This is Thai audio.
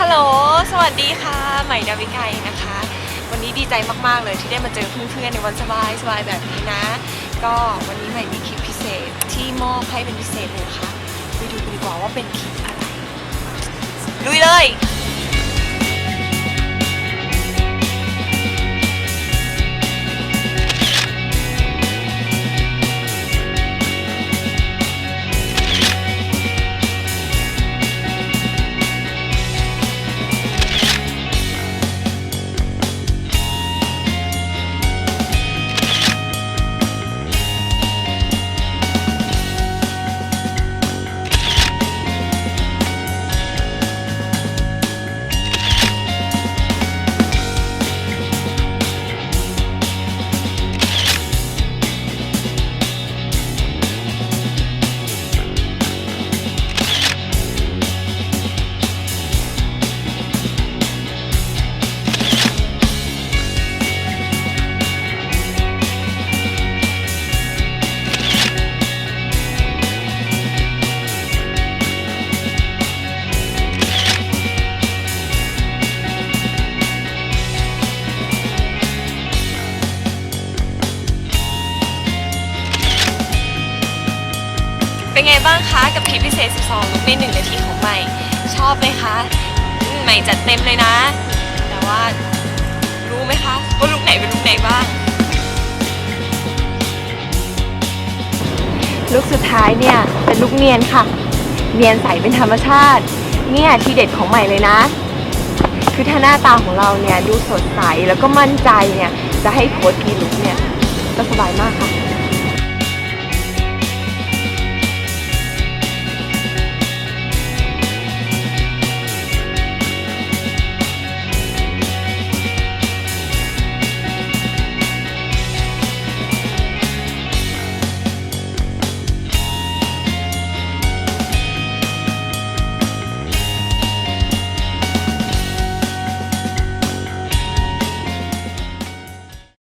ฮัลโหล สวัสดีค่ะ ใหม่ดาวิกายนะคะ วันนี้ดีใจมาก ๆ เลยที่ได้มาเจอเพื่อนๆในวันสบายสบายแบบนี้นะ ก็วันนี้ใหม่มีคลิปพิเศษที่มอบให้เป็นพิเศษเลยค่ะไปดูกันดีกว่าว่าเป็นคลิปอะไร ลุยเลย เป็นไงบ้างคะกับคลิปพิเศษ 12ลุกใน1นาทีของใหม่ ชอบไหมคะอืมใหม่จัดเต็มเลยนะ แต่ว่ารู้ไหมคะว่าลุกไหนเป็นลุกไหนบ้าง ลุกสุดท้ายเนี่ยเป็นลุกเนียนค่ะ เนียนใสเป็นธรรมชาติ เนี่ยทีเด็ดของใหม่เลยนะ คือถ้าหน้าตาของเราเนี่ยดูสดใสแล้วก็มั่นใจเนี่ยจะให้โค้ดกีลุกเนี่ยก็สบายมากค่ะ